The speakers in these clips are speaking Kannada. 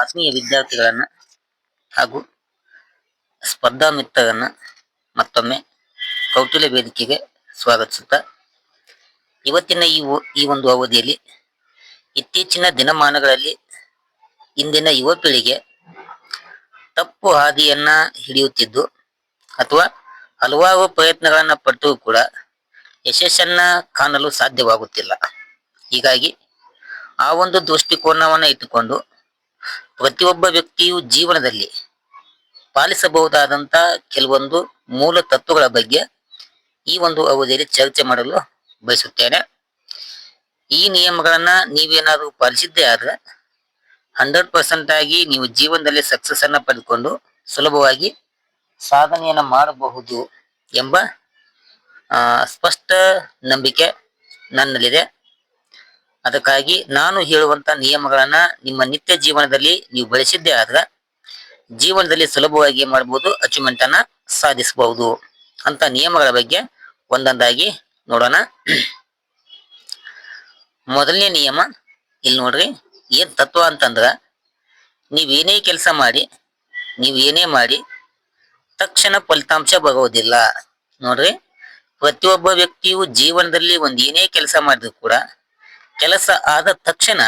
ಆತ್ಮೀಯ ವಿದ್ಯಾರ್ಥಿಗಳನ್ನ ಹಾಗೂ ಸ್ಪರ್ಧಾ ಮಿತ್ರರನ್ನ ಮತ್ತೊಮ್ಮೆ ಕೌಟಿಲ್ಯ ವೇದಿಕೆಗೆ ಸ್ವಾಗತಿಸುತ್ತಾ, ಇವತ್ತಿನ ಈ ಈ ಒಂದು ಅವಧಿಯಲ್ಲಿ ಇತ್ತೀಚಿನ ದಿನಮಾನಗಳಲ್ಲಿ ಇಂದಿನ ಯುವ ಪೀಳಿಗೆ ತಪ್ಪು ಹಾದಿಯನ್ನ ಹಿಡಿಯುತ್ತಿದ್ದು ಅಥವಾ ಹಲವಾರು ಪ್ರಯತ್ನಗಳನ್ನ ಪಟ್ಟು ಕೂಡ ಯಶಸ್ಸನ್ನ ಕಾಣಲು ಸಾಧ್ಯವಾಗುತ್ತಿಲ್ಲ. ಹೀಗಾಗಿ ಆ ಒಂದು ದೃಷ್ಟಿಕೋನವನ್ನ ಇಟ್ಟುಕೊಂಡು ಪ್ರತಿಯೊಬ್ಬ ವ್ಯಕ್ತಿಯು ಜೀವನದಲ್ಲಿ ಪಾಲಿಸಬಹುದಾದಂತ ಕೆಲವೊಂದು ಮೂಲ ತತ್ವಗಳ ಬಗ್ಗೆ ಈ ಒಂದು ಅವಧಿಯಲ್ಲಿ ಚರ್ಚೆ ಮಾಡಲು ಬಯಸುತ್ತೇನೆ. ಈ ನಿಯಮಗಳನ್ನ ನೀವೇನಾದರೂ ಪಾಲಿಸಿದ್ದೇ ಆದ್ರೆ ಹಂಡ್ರೆಡ್ ಪರ್ಸೆಂಟ್ ಆಗಿ ನೀವು ಜೀವನದಲ್ಲಿ ಸಕ್ಸಸ್ ಅನ್ನ ಪಡೆದುಕೊಂಡು ಸುಲಭವಾಗಿ ಸಾಧನೆಯನ್ನ ಮಾಡಬಹುದು ಎಂಬ ಸ್ಪಷ್ಟ ನಂಬಿಕೆ ನನ್ನಲ್ಲಿದೆ. ಅದಕ್ಕಾಗಿ ನಾನು ಹೇಳುವಂತ ನಿಯಮಗಳನ್ನ ನಿಮ್ಮ ನಿತ್ಯ ಜೀವನದಲ್ಲಿ ನೀವು ಬಳಸಿದ್ದೇ ಆದ್ರ ಜೀವನದಲ್ಲಿ ಸುಲಭವಾಗಿ ಮಾಡಬಹುದು ಅಚೀವ್ಮೆಂಟ್ ಅನ್ನ ಸಾಧಿಸಬಹುದು ಅಂತ ನಿಯಮಗಳ ಬಗ್ಗೆ ಒಂದೊಂದಾಗಿ ನೋಡೋಣ. ಮೊದಲನೇ ನಿಯಮ, ಇಲ್ಲಿ ನೋಡ್ರಿ, ಏನ್ ತತ್ವ ಅಂತಂದ್ರ ನೀವೇನೇ ಕೆಲಸ ಮಾಡಿ, ನೀವ್ ಏನೇ ಮಾಡಿ ತಕ್ಷಣ ಫಲಿತಾಂಶ ಬರುವುದಿಲ್ಲ ನೋಡ್ರಿ, ಪ್ರತಿಯೊಬ್ಬ ವ್ಯಕ್ತಿಯು ಜೀವನದಲ್ಲಿ ಒಂದ್ ಏನೇ ಕೆಲಸ ಮಾಡಿದ್ರು ಕೂಡ ಕೆಲಸ ಆದ ತಕ್ಷಣ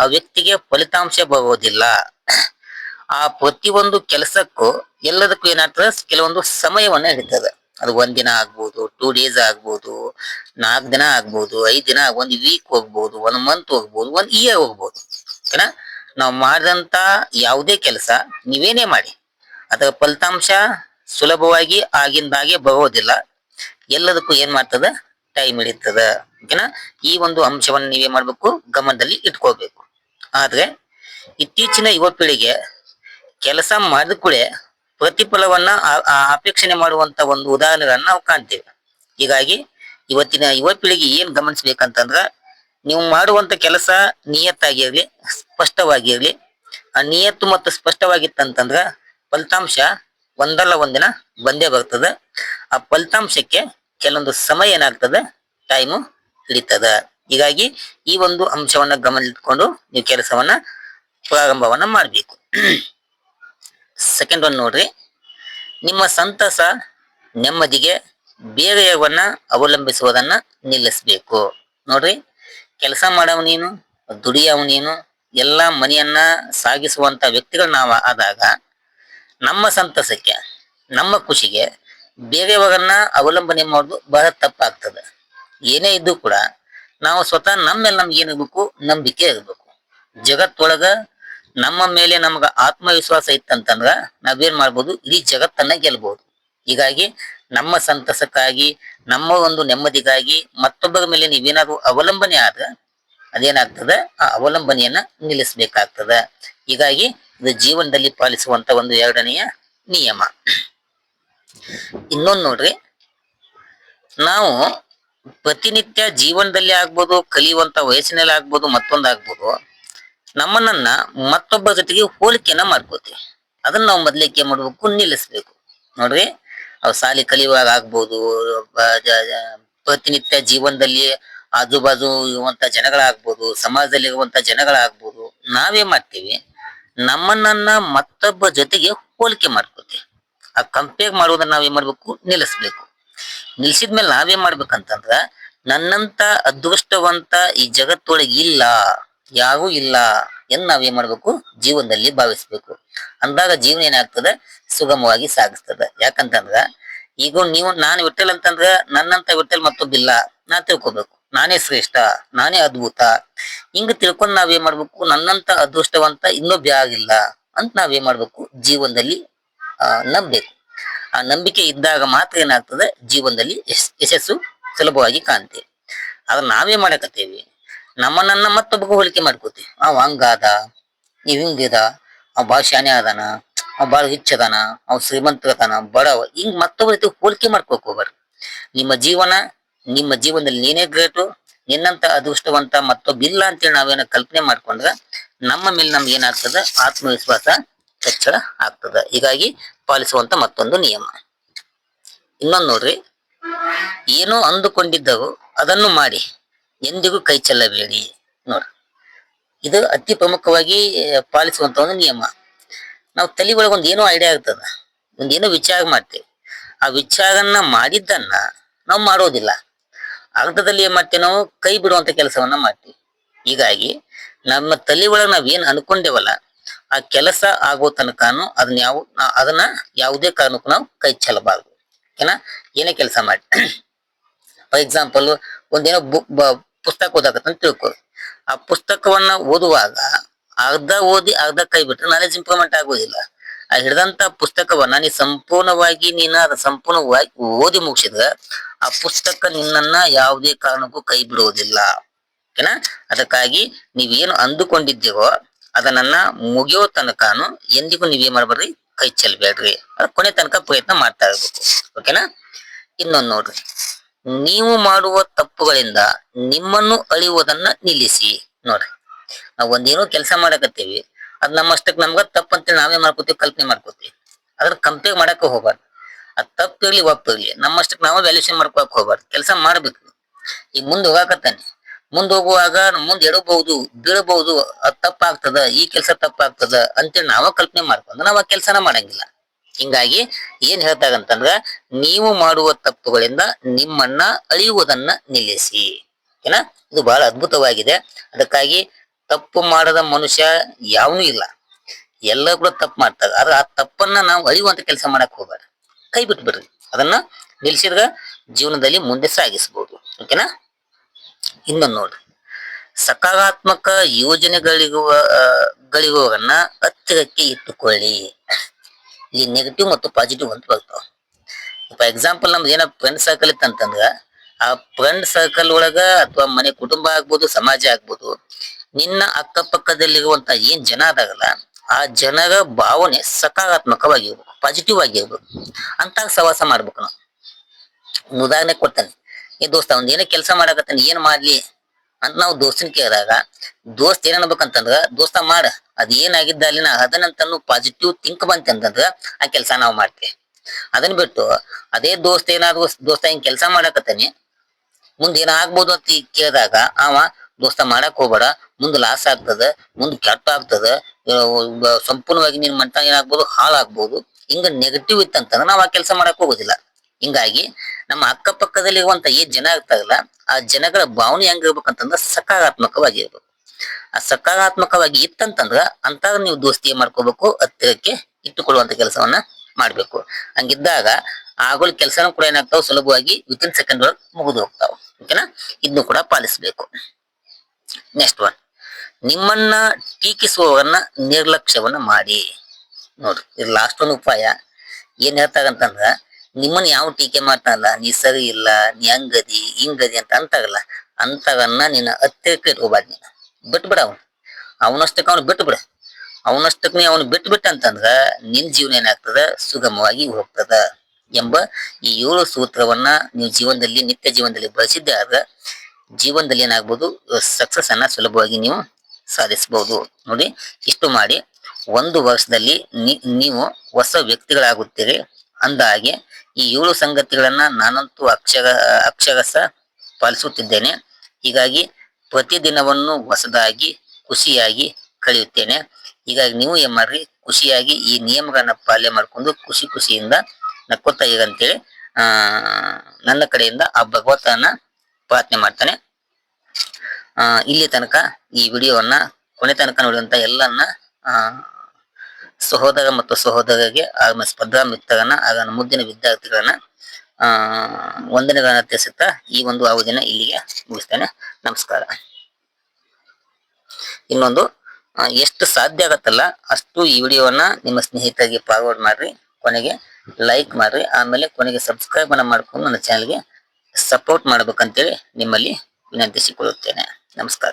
ಆ ವ್ಯಕ್ತಿಗೆ ಫಲಿತಾಂಶ ಬರುವುದಿಲ್ಲ. ಆ ಪ್ರತಿಯೊಂದು ಕೆಲಸಕ್ಕೂ ಎಲ್ಲದಕ್ಕೂ ಏನಾಗ್ತದೆ? ಕೆಲವೊಂದು ಸಮಯವನ್ನ ಹಿಡಿತದೆ. ಅದು ಒಂದಿನ ದಿನ ಆಗ್ಬೋದು ಟೂ ಡೇಸ್ ಆಗ್ಬೋದು, ನಾಲ್ಕು ದಿನ ಆಗ್ಬೋದು, ಐದ್ ದಿನ ಒಂದು ವೀಕ್ ಹೋಗ್ಬೋದು, ಒಂದ್ ಮಂತ್ ಹೋಗ್ಬೋದು, ಒಂದ್ ಇಯರ್ ಹೋಗ್ಬೋದು. ಓಕೆನಾ? ನಾವು ಮಾಡಿದಂತ ಯಾವುದೇ ಕೆಲಸ ನೀವೇನೇ ಮಾಡಿ. ಅದರ ಫಲಿತಾಂಶ ಸುಲಭವಾಗಿ ಆಗಿಂದಾಗೆ ಬರೋದಿಲ್ಲ ಎಲ್ಲದಕ್ಕೂ ಏನ್ ಮಾಡ್ತದ? ಟೈಮ್ ಹಿಡಿತದ. ಓಕೆನಾ ಈ ಒಂದು ಅಂಶವನ್ನು ನೀವೇ ಮಾಡಬೇಕು, ಗಮನದಲ್ಲಿ ಇಟ್ಕೋಬೇಕು ಆದ್ರೆ ಇತ್ತೀಚಿನ ಯುವ ಪೀಳಿಗೆ ಕೆಲಸ ಮಾಡಿದ ಕೂಡ ಪ್ರತಿಫಲವನ್ನ ಅಪೇಕ್ಷಣೆ ಮಾಡುವಂತ ಒಂದು ಉದಾಹರಣೆಗಳನ್ನ ನಾವು ಕಾಣ್ತೇವೆ. ಹೀಗಾಗಿ ಇವತ್ತಿನ ಯುವ ಪೀಳಿಗೆ ಏನ್ ಗಮನಿಸ್ಬೇಕಂತಂದ್ರ, ನೀವು ಮಾಡುವಂತ ಕೆಲಸ ನಿಯತ್ತಾಗಿರ್ಲಿ, ಸ್ಪಷ್ಟವಾಗಿರ್ಲಿ. ಆ ನಿಯತ್ತು ಮತ್ತು ಸ್ಪಷ್ಟವಾಗಿತ್ತಂತಂದ್ರ ಫಲಿತಾಂಶ ಒಂದಲ್ಲ ಒಂದಿನ ಬಂದೇ ಬರ್ತದ. ಆ ಫಲಿತಾಂಶಕ್ಕೆ ಕೆಲವೊಂದು ಸಮಯ ಏನಾಗ್ತದೆ? ಟೈಮು ಹಿಡಿತದ ಹೀಗಾಗಿ ಈ ಒಂದು ಅಂಶವನ್ನ ಗಮನದಲ್ಲಿಟ್ಕೊಂಡು ನೀವು ಕೆಲಸವನ್ನ ಪ್ರಾರಂಭವನ್ನ ಮಾಡಬೇಕು. ಸೆಕೆಂಡ್ ಒನ್ ನೋಡ್ರಿ. ನಿಮ್ಮ ಸಂತಸ ನೆಮ್ಮದಿಗೆ ಬೇರೆಯವನ್ನ ಅವಲಂಬಿಸುವುದನ್ನ ನಿಲ್ಲಿಸ್ಬೇಕು. ನೋಡ್ರಿ. ಕೆಲಸ ಮಾಡವನೇನು ದುಡಿಯವನೇನು ಎಲ್ಲ ನೀನು, ಎಲ್ಲಾ ಮನೆಯನ್ನ ಸಾಗಿಸುವಂತ ವ್ಯಕ್ತಿಗಳು ನಾವು ಆದಾಗ ನಮ್ಮ ಸಂತಸಕ್ಕೆ, ನಮ್ಮ ಖುಷಿಗೆ ಬೇರೆಯವರನ್ನ ಅವಲಂಬನೆ ಮಾಡೋದು ಬಹಳ ತಪ್ಪಾಗ್ತದೆ. ಏನೇ ಇದ್ದು ಕೂಡ ನಾವು ಸ್ವತಃ ನಮ್ಮ ಮೇಲೆ ನಮ್ಗೆ ಏನಾಗಬೇಕು? ನಂಬಿಕೆ ಆಗಬೇಕು ಜಗತ್ತೊಳಗ ನಮ್ಮ ಮೇಲೆ ನಮ್ಗ ಆತ್ಮವಿಶ್ವಾಸ ಇತ್ತಂತಂದ್ರ ನಾವೇನ್ ಮಾಡ್ಬೋದು? ಇಡೀ ಜಗತ್ತನ್ನ ಗೆಲ್ಬಹುದು ಹೀಗಾಗಿ ನಮ್ಮ ಸಂತಸಕ್ಕಾಗಿ, ನಮ್ಮ ಒಂದು ನೆಮ್ಮದಿಗಾಗಿ ಮತ್ತೊಬ್ಬರ ಮೇಲೆ ನೀವೇನಾದ್ರು ಅವಲಂಬನೆ ಆದ್ರೆ ಅದೇನಾಗ್ತದೆ? ಆ ಅವಲಂಬನೆಯನ್ನ ನಿಲ್ಲಿಸಬೇಕಾಗ್ತದ. ಹೀಗಾಗಿ ಇದು ಜೀವನದಲ್ಲಿ ಪಾಲಿಸುವಂತ ಒಂದು ಎರಡನೆಯ ನಿಯಮ. ಇನ್ನೊಂದು ನೋಡ್ರಿ, ನಾವು ಪ್ರತಿನಿತ್ಯ ಜೀವನದಲ್ಲಿ ಆಗ್ಬೋದು, ಕಲಿಯುವಂತ ವಯಸ್ಸಿನಲ್ಲಿ ಆಗ್ಬೋದು, ಮತ್ತೊಂದು ಆಗ್ಬೋದು ನಮ್ಮನ್ನ ಮತ್ತೊಬ್ಬ ಜೊತೆಗೆ ಹೋಲಿಕೆಯನ್ನ ಮಾಡ್ಕೋತೀವಿ ಅದನ್ನ ನಾವು ಏನ್ ಮಾಡ್ಬೇಕು, ನಿಲ್ಲಿಸ್ಬೇಕು. ನೋಡ್ರಿ ಅವ್ ಸಾಲಿ ಕಲಿಯುವಾಗ ಆಗ್ಬೋದು ಪ್ರತಿನಿತ್ಯ ಜೀವನದಲ್ಲಿ ಆಜು ಬಾಜು ಇರುವಂತ ಜನಗಳಾಗ್ಬೋದು ಸಮಾಜದಲ್ಲಿ ಇರುವಂತ ಜನಗಳಾಗ್ಬೋದು, ನಾವೇ ಮಾಡ್ತೀವಿ. ನಮ್ಮನ್ನ ಮತ್ತೊಬ್ಬ ಜೊತೆಗೆ ಹೋಲಿಕೆ ಮಾಡ್ಕೋತೀವಿ ಆ ಕಂಪೇರ್ ಮಾಡೋದನ್ನ ನಾವೇನ್ ಮಾಡ್ಬೇಕು? ನಿಲ್ಲಿಸ್ಬೇಕು. ನಿಲ್ಸಿದ್ಮೇಲೆ ನಾವೇನ್ ಮಾಡ್ಬೇಕಂತಂದ್ರ ನನ್ನಂತ ಅದೃಷ್ಟವಂತ ಈ ಜಗತ್ತೊಳಗೆ ಇಲ್ಲ, ಯಾರೂ ಇಲ್ಲ ಎಂದು ನಾವೇನ್ ಮಾಡ್ಬೇಕು? ಜೀವನದಲ್ಲಿ ಭಾವಿಸ್ಬೇಕು. ಅಂದಾಗ ಜೀವನ ಏನಾಗ್ತದೆ? ಸುಗಮವಾಗಿ ಸಾಗಿಸ್ತದೆ. ಯಾಕಂತಂದ್ರ ಈಗ ನೀವು, ನಾನು ವಿಠಲ್ ಅಂತಂದ್ರ ನನ್ನಂತ ವಿಠಲ್ ಮತ್ತೊಬ್ಬಿಲ್ಲ. ನಾ ತಿಳ್ಕೊಬೇಕು. ನಾನೇ ಶ್ರೇಷ್ಠ, ನಾನೇ ಅದ್ಭುತ. ಹಿಂಗ ತಿಳ್ಕೊಂಡ್ ನಾವೇನ್ ಮಾಡ್ಬೇಕು? ನನ್ನಂತ ಅದೃಷ್ಟವಂತ ಇನ್ನೊಬ್ಬ ಆಗಿಲ್ಲ ಅಂತ ನಾವೇನ್ ಮಾಡ್ಬೇಕು? ಜೀವನದಲ್ಲಿ, ಆ ನಂಬೇಕು ಆ ನಂಬಿಕೆ ಇದ್ದಾಗ ಮಾತ್ರ ಏನಾಗ್ತದೆ? ಜೀವನದಲ್ಲಿ ಯಶ್- ಯಶಸ್ಸು ಸುಲಭವಾಗಿ ಕಾಣ್ತೇವೆ ಆದ್ರೆ ನಾವೇ ಮಾಡಕತ್ತೇವಿ. ನಮ್ಮನ್ನ ಮತ್ತೊಬ್ಬ ಹೋಲಿಕೆ ಮಾಡ್ಕೋತೀವಿ ಅವ ಹಂಗಾದ ನೀವ್ ಹಿಂಗಿದ ಅವ್ ಬಾಳ ಶಾನೆ ಅದಾನ ಅವ್ ಬಾಳ ಹುಚ್ಚದಾನ ಅವ್ ಶ್ರೀಮಂತ ಅದಾನ, ಬಡವ, ಹಿಂಗ್ ಮತ್ತೊಬ್ಬ ರೀತಿ ಹೋಲಿಕೆ ಮಾಡ್ಕೋಕ್ ಹೋಗ್ಬಾರ್ದು. ನಿಮ್ಮ ಜೀವನ, ನಿಮ್ಮ ಜೀವನದಲ್ಲಿ ನೀನೇ ಗ್ರೇಟು ನಿನ್ನಂತ ಅದೃಷ್ಟವಂತ ಮತ್ತೊಬ್ಬ ಇಲ್ಲ ಅಂತೇಳಿ ನಾವೇನ ಕಲ್ಪನೆ ಮಾಡ್ಕೊಂಡ್ರೆ ನಮ್ಮ ಮೇಲೆ ನಮ್ಗೆ ಏನಾಗ್ತದೆ? ಆತ್ಮವಿಶ್ವಾಸ ಹೆಚ್ಚಳ ಆಗ್ತದ. ಹೀಗಾಗಿ ಪಾಲಿಸುವಂತ ಮತ್ತೊಂದು ನಿಯಮ. ಇನ್ನೊಂದು ನೋಡ್ರಿ. ಏನೋ ಅಂದುಕೊಂಡಿದ್ದವು, ಅದನ್ನು ಮಾಡಿ. ಎಂದಿಗೂ ಕೈ ಚೆಲ್ಲಬೇಡಿ. ನೋಡ್ರಿ. ಇದು ಅತಿ ಪ್ರಮುಖವಾಗಿ ಪಾಲಿಸುವಂತ ಒಂದು ನಿಯಮ. ನಾವು ತಲೆ ಒಂದು ಏನೋ ಐಡಿಯಾ ಆಗ್ತದ. ಒಂದ್ ಏನೋ ವಿಚಾರ ಮಾಡ್ತೇವೆ. ಆ ವಿಚಾರನ್ನ ಮಾಡಿದ್ದನ್ನ ನಾವು ಮಾಡೋದಿಲ್ಲ. ಅರ್ಧದಲ್ಲಿ ಏನ್ ಮಾಡ್ತೇವೆ ನಾವು? ಕೈ ಬಿಡುವಂತ ಕೆಲಸವನ್ನ ಮಾಡ್ತೀವಿ. ಹೀಗಾಗಿ ನಮ್ಮ ತಲೆ ಒಳಗೆ ನಾವ್ ಏನ್ ಅನ್ಕೊಂಡೇವಲ್ಲ ಆ ಕೆಲಸ ಆಗೋ ತನಕನು ಅದನ್ನ ಯಾವ ಅದನ್ನ ಯಾವುದೇ ಕಾರಣಕ್ಕೂ ನಾವು ಕೈ ಚೆಲ್ಲಬಾರ್ದು. ಓಕೆನಾ? ಏನೇ ಕೆಲಸ ಮಾಡಿ. ಫಾರ್ ಎಕ್ಸಾಂಪಲ್ ಒಂದೇನೋ ಬುಕ್ ಪುಸ್ತಕ ಓದಾಕತ್ತಂತ ತಿಳ್ಕೊ ಆ ಪುಸ್ತಕವನ್ನ ಓದುವಾಗ ಅರ್ಧ ಓದಿ ಅರ್ಧ ಕೈ ಬಿಟ್ರೆ ನಾಲೆಜ್ ಇಂಪ್ರೂವ್ಮೆಂಟ್ ಆಗೋದಿಲ್ಲ. ಆ ಹಿಡಿದಂತ ಪುಸ್ತಕವನ್ನ ನೀ ಸಂಪೂರ್ಣವಾಗಿ ನೀನ ಅದ ಸಂಪೂರ್ಣವಾಗಿ ಓದಿ ಮುಗಿಸಿದ್ರೆ ಆ ಪುಸ್ತಕ ನಿನ್ನನ್ನ ಯಾವುದೇ ಕಾರಣಕ್ಕೂ ಕೈ ಬಿಡುವುದಿಲ್ಲ ಓಕೆನಾ? ಅದಕ್ಕಾಗಿ ನೀವೇನು ಅಂದುಕೊಂಡಿದ್ದೀರೋ ಅದನ್ನ ಮುಗಿಯೋ ತನಕನು ಎಂದಿಗೂ ನೀವೇನ್ ಮಾಡ್ಬೇಡ್ರಿ ಕೈ ಚೆಲ್ಬೇಡ್ರಿ. ಕೊನೆ ತನಕ ಪ್ರಯತ್ನ ಮಾಡ್ತಾ ಇರ್ಬೇಕು. ಓಕೆನಾ ಇನ್ನೊಂದ್ ನೋಡ್ರಿ. ನೀವು ಮಾಡುವ ತಪ್ಪುಗಳಿಂದ ನಿಮ್ಮನ್ನು ಅಳಿಯುವುದನ್ನ ನಿಲ್ಲಿಸಿ. ನೋಡ್ರಿ. ನಾವ್ ಒಂದೇನೋ ಕೆಲಸ ಮಾಡಕತ್ತೀವಿ. ಅದ್ ನಮ್ಮಷ್ಟಕ್ ನಮ್ಗ ತಪ್ಪಂತೇಳಿ ನಾವೇ ಮಾಡ್ಕೋತೀವಿ? ಕಲ್ಪನೆ ಮಾಡ್ಕೋತೀವಿ. ಅದ್ರ ಕಂಪೇರ್ ಮಾಡಕ್ ಹೋಗ್ಬಾರ್ದು. ತಪ್ಪು ತಪ್ಪಿರ್ಲಿ ಒಪ್ಪಿರ್ಲಿ ನಮ್ಮಷ್ಟಕ್ ನಾವೇ ವ್ಯಾಲ್ಯೂಷನ್ ಮಾಡ್ಕೊಳಕ್ ಹೋಗ್ಬಾರ್ದು. ಕೆಲಸ ಮಾಡ್ಬೇಕು. ಈಗ ಮುಂದೆ ಹೋಗಾಕತ್ತಾನೆ. ಮುಂದ್ ಹೋಗುವಾಗ ಮುಂದ್ ಎಡಬಹುದು, ಬೀಳಬಹುದು ತಪ್ಪಾಗ್ತದ, ಈ ಕೆಲಸ ತಪ್ಪಾಗ್ತದ ಅಂತೇಳಿ ನಾವ ಕಲ್ಪನೆ ಮಾಡ್ಕೊಂಡು ನಾವ್ ಆ ಕೆಲ್ಸನ ಮಾಡಂಗಿಲ್ಲ. ಹಿಂಗಾಗಿ ಏನ್ ಹೇಳ್ತಾಗಂತಂದ್ರ ನೀವು ಮಾಡುವ ತಪ್ಪುಗಳಿಂದ ನಿಮ್ಮನ್ನ ಅಳಿಯುವುದನ್ನ ನಿಲ್ಲಿಸಿ. ಏನಾ? ಇದು ಬಹಳ ಅದ್ಭುತವಾಗಿದೆ. ಅದಕ್ಕಾಗಿ ತಪ್ಪು ಮಾಡದ ಮನುಷ್ಯ ಯಾವನು ಇಲ್ಲ. ಎಲ್ಲ ಕೂಡ ತಪ್ಪು ಮಾಡ್ತಾರೆ. ಆದ್ರೆ ಆ ತಪ್ಪನ್ನ ನಾವು ಅಳಿಯುವಂತ ಕೆಲಸ ಮಾಡಕ್ ಹೋಗ್ಬೇಡ. ಕೈ ಬಿಟ್ಟು ಬಿಡ್ರಿ ಅದನ್ನ ನಿಲ್ಸಿದ್ರ ಜೀವನದಲ್ಲಿ ಮುಂದೆ ಸಾಗಿಸಬಹುದು ಓಕೆನಾ ಇನ್ನೊಂದು ನೋಡ್ರಿ ಸಕಾರಾತ್ಮಕ ಯೋಜನೆಗಳಿಗೂ ಗಳಿಗೋವನ್ನ ಹತ್ತಿರಕ್ಕೆ ಇಟ್ಟುಕೊಳ್ಳಿ. ಇಲ್ಲಿ ನೆಗೆಟಿವ್ ಮತ್ತು ಪಾಸಿಟಿವ್ ಅಂತ ಬರ್ತಾವ. ಫಾರ್ ಎಕ್ಸಾಂಪಲ್ ನಮ್ದು ಏನೋ ಫ್ರೆಂಡ್ ಸರ್ಕಲ್ ಇತ್ತಂತಂದ್ರ ಆ ಫ್ರೆಂಡ್ ಸರ್ಕಲ್ ಒಳಗ ಅಥವಾ ಮನೆ ಕುಟುಂಬ ಆಗ್ಬೋದು, ಸಮಾಜ ಆಗ್ಬೋದು, ನಿನ್ನ ಅಕ್ಕಪಕ್ಕದಲ್ಲಿರುವಂತ ಏನ್ ಜನ ಅದಾಗಲ್ಲ ಆ ಜನರ ಭಾವನೆ ಸಕಾರಾತ್ಮಕವಾಗಿರ್ಬೇಕು ಪಾಸಿಟಿವ್ ಆಗಿರ್ಬೇಕು. ಅಂತ ಸವಾಸ ಮಾಡ್ಬೇಕು ನಾವು. ಉದಾಹರಣೆ ಕೊಡ್ತಾನೆ. ಏ ದೋಸ್ತ, ಒಂದ್ ಏನೋ ಕೆಲಸ ಮಾಡಕತ್ತಾನೆ, ಏನ್ ಮಾಡ್ಲಿ? ಅಂತ ನಾವು ದೋಸ್ತಿನ ಕೇಳಿದಾಗ, ದೋಸ್ತ್, ಏನ್ ದೋಸ್ತ ಮಾಡ, ಅದ್ ಏನಾಗಿದ್ದ ಅಲ್ಲಿನ ಅದನ್ನಂತನು ಪಾಸಿಟಿವ್ ಥಿಂಕ್ ಬಂತಂತಂದ್ರ, ಆ ಕೆಲಸ ನಾವು ಮಾಡ್ತೇವೆ. ಅದನ್ನ ಬಿಟ್ಟು, ಅದೇ ದೋಸ್ತ ಏನಾದ್ರು ದೋಸ್ತ ಹಿಂಗ್ ಕೆಲಸ ಮಾಡಕತ್ತಾನೆ, ಮುಂದ್ ಏನಾಗ್ಬೋದು ಅಂತ ಈ ಕೇಳಿದಾಗ, ಅವ, ದೋಸ್ತ, ಮಾಡಕ್ ಹೋಗ್ಬೇಡ, ಮುಂದ್ ಲಾಸ್ ಆಗ್ತದ, ಮುಂದ್ ಕೆಟ್ಟ ಆಗ್ತದ ಸಂಪೂರ್ಣವಾಗಿ ನಿನ್ ಮಂಟ ಏನಾಗ್ಬೋದು, ಹಾಳಾಗ್ಬೋದು, ಹಿಂಗ ನೆಗೆಟಿವ್ ಇತ್ತಂತಂದ್ರೆ ನಾವ್ ಆ ಕೆಲಸ ಮಾಡಕ್ ಹೋಗೋದಿಲ್ಲ. ಹಿಂಗಾಗಿ ನಮ್ಮ ಅಕ್ಕಪಕ್ಕದಲ್ಲಿ ಇರುವಂತ ಏನ್ ಜನ ಇರ್ತಾರಲ್ಲ, ಆ ಜನಗಳ ಭಾವನೆ ಹೆಂಗಿರ್ಬೇಕಂತಂದ್ರ ಸಕಾರಾತ್ಮಕವಾಗಿರ್ಬೇಕು. ಆ ಸಕಾರಾತ್ಮಕವಾಗಿ ಇತ್ತಂತಂದ್ರ ಅಂತ ನೀವು ದೋಸ್ತಿ ಮಾಡ್ಕೋಬೇಕು? ಹತ್ತಿರಕ್ಕೆ ಇಟ್ಟುಕೊಳ್ಳುವಂತ ಕೆಲಸವನ್ನ ಮಾಡ್ಬೇಕು. ಹಂಗಿದ್ದಾಗ ಆಗೋಲ್ ಕೆಲಸನೂ ಕೂಡ ಏನಾಗ್ತಾವ? ಸುಲಭವಾಗಿ ವಿತಿನ್ ಸೆಕೆಂಡ್ ಒಳಗೆ ಮುಗಿದು ಹೋಗ್ತಾವ. ಓಕೆನಾ ಇದನ್ನು ಕೂಡ ಪಾಲಿಸಬೇಕು. ನೆಕ್ಸ್ಟ್ ಒನ್ ನಿಮ್ಮನ್ನ ಟೀಕಿಸುವವರನ್ನ ನಿರ್ಲಕ್ಷ್ಯವನ್ನ ಮಾಡಿ. ನೋಡ್ರಿ ಇದು ಲಾಸ್ಟ್ ಒಂದು ಉಪಾಯ. ಏನ್ ಹೇಳ್ತಾಗಂತಂದ್ರ ನಿಮ್ಮನ್ನ ಯಾವ ಟೀಕೆ ಮಾಡ್ತಾನಲ್ಲ ನೀ ಸರಿ ಇಲ್ಲ, ನೀ ಹಂಗದಿ, ಹಿಂಗದಿ ಅಂತ ಅಂತಾಗಲ್ಲ. ಅಂತವನ್ನ ನಿನ್ನ ಹತ್ತಿರಕ್ಕೆ ಇಟ್ಕೋಬಾರ್ದು ನೀನು. ಬಿಟ್ಬಿಡ ಅವನು. ಅವನಷ್ಟಕ್ಕೆ ಅವನು ಬಿಟ್ಟು ಬಿಡ ಅವನಷ್ಟಕ್ಕೆ ನೀ ಅವನು ಬಿಟ್ಬಿಟ್ಟ ಅಂತಂದ್ರ ನಿನ್ ಜೀವನ ಏನಾಗ್ತದ? ಸುಗಮವಾಗಿ ಹೋಗ್ತದ ಎಂಬ ಈ ಏಳು ಸೂತ್ರವನ್ನ ನೀವು ಜೀವನದಲ್ಲಿ, ನಿತ್ಯ ಜೀವನದಲ್ಲಿ ಬಳಸಿದ್ದೆ ಆದ್ರೆ ಜೀವನದಲ್ಲಿ ಏನಾಗ್ಬೋದು ಸಕ್ಸಸ್ ಅನ್ನ ಸುಲಭವಾಗಿ ನೀವು ಸಾಧಿಸಬಹುದು ನೋಡಿ, ಇಷ್ಟು ಮಾಡಿ. ಒಂದು ವರ್ಷದಲ್ಲಿ ನೀವು ಹೊಸ ವ್ಯಕ್ತಿಗಳಾಗುತ್ತೀರಿ. ಅಂದ ಹಾಗೆ ಈ ಏಳು ಸಂಗತಿಗಳನ್ನ ನಾನಂತೂ ಅಕ್ಷರ, ಅಕ್ಷರಸ ಪಾಲಿಸುತ್ತಿದ್ದೇನೆ. ಹೀಗಾಗಿ ಪ್ರತಿದಿನವನ್ನು ಹೊಸದಾಗಿ, ಖುಷಿಯಾಗಿ ಕಳೆಯುತ್ತೇನೆ. ಹೀಗಾಗಿ ನೀವು ಏನ್ ಮಾಡ್ರಿ, ಖುಷಿಯಾಗಿ ಈ ನಿಯಮಗಳನ್ನ ಪಾಲನೆ ಮಾಡ್ಕೊಂಡು ಖುಷಿ ಖುಷಿಯಿಂದ ನಕ್ಕೋತಾ ಅಂತೇಳಿ, ಆ, ನನ್ನ ಕಡೆಯಿಂದ ಆ ಭಗವತನ ಪ್ರಾರ್ಥನೆ ಮಾಡ್ತಾನೆ. ಆ, ಇಲ್ಲಿ ತನಕ ಈ ವಿಡಿಯೋವನ್ನ ಕೊನೆ ತನಕ ನೋಡಿದಂತ ಎಲ್ಲನ್ನ ಆ ಸಹೋದರ ಮತ್ತು ಸಹೋದರಿಗೆ ಆಗಿನ ಸ್ಪರ್ಧಾ ಮಿತ್ರರನ್ನ ಮುಂದಿನ ಮುದ್ದಿನ ವಿದ್ಯಾರ್ಥಿಗಳನ್ನ, ಆ ವಂದನೆಗಳನ್ನ ತಿಳಿಸುತ್ತಾ ಈ ಒಂದು ಅವಧಿನ ಇಲ್ಲಿಗೆ ಮುಗಿಸ್ತೇನೆ. ನಮಸ್ಕಾರ. ಇನ್ನೊಂದು ಎಷ್ಟು ಸಾಧ್ಯ ಆಗತ್ತಲ್ಲ, ಅಷ್ಟು ಈ ವಿಡಿಯೋವನ್ನ ನಿಮ್ಮ ಸ್ನೇಹಿತರಿಗೆ ಫಾರ್ವರ್ಡ್ ಮಾಡ್ರಿ, ಕೊನೆಗೆ ಲೈಕ್ ಮಾಡ್ರಿ, ಆಮೇಲೆ ಕೊನೆಗೆ ಸಬ್ಸ್ಕ್ರೈಬ್ ಅನ್ನ ಮಾಡ್ಕೊಂಡು ನನ್ನ ಚಾನಲ್ಗೆ ಸಪೋರ್ಟ್ ಮಾಡ್ಬೇಕಂತೇಳಿ ನಿಮ್ಮಲ್ಲಿ ವಿನಂತಿಸಿಕೊಳ್ಳುತ್ತೇನೆ. ನಮಸ್ಕಾರ.